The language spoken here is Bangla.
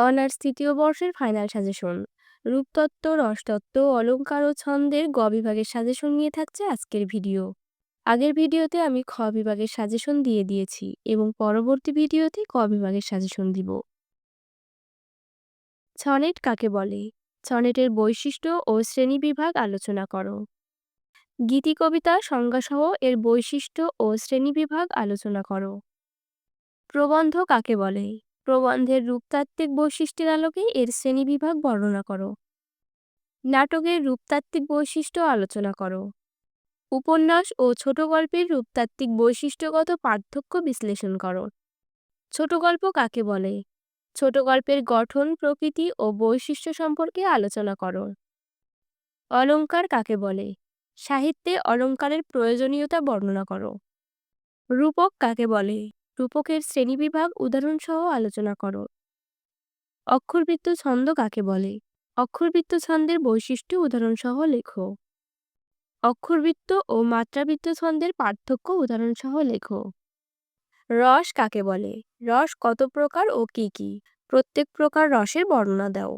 অনার্স তৃতীয় বর্ষের ফাইনাল সাজেশন। রূপতত্ত্ব, রসতত্ত্ব, অলঙ্কার ও ছন্দের গ বিভাগের সাজেশন নিয়ে থাকছে আজকের ভিডিও। আগের ভিডিওতে আমি খ বিভাগের সাজেশন দিয়ে দিয়েছি এবং পরবর্তী ভিডিওতে ক বিভাগের সাজেশন দিব। ছনেট কাকে বলে? ছনেটের বৈশিষ্ট্য ও শ্রেণীবিভাগ আলোচনা করো। গীতি, কবিতা, সংজ্ঞাসহ এর বৈশিষ্ট্য ও শ্রেণি বিভাগ আলোচনা করো। প্রবন্ধ কাকে বলে? প্রবন্ধের রূপতাত্ত্বিক বৈশিষ্ট্যের আলোকে এর শ্রেণীবিভাগ বর্ণনা করো। নাটকের রূপতাত্ত্বিক বৈশিষ্ট্য আলোচনা করো। উপন্যাস ও ছোট গল্পের রূপতাত্ত্বিক বৈশিষ্ট্যগত পার্থক্য বিশ্লেষণ করো। ছোট গল্প কাকে বলে? ছোট গল্পের গঠন, প্রকৃতি ও বৈশিষ্ট্য সম্পর্কে আলোচনা করো। অলঙ্কার কাকে বলে? সাহিত্যে অলঙ্কারের প্রয়োজনীয়তা বর্ণনা করো। রূপক কাকে বলে? রূপকের শ্রেণীবিভাগ উদাহরণসহ আলোচনা করো। অক্ষরবৃত্ত ছন্দ কাকে বলে? অক্ষরবৃত্ত ছন্দের বৈশিষ্ট্য উদাহরণসহ লেখো। অক্ষরবৃত্ত ও মাত্রাবৃত্ত ছন্দের পার্থক্য উদাহরণসহ লেখো। রস কাকে বলে? রস কত প্রকার ও কি কি? প্রত্যেক প্রকার রসের বর্ণনা দাও।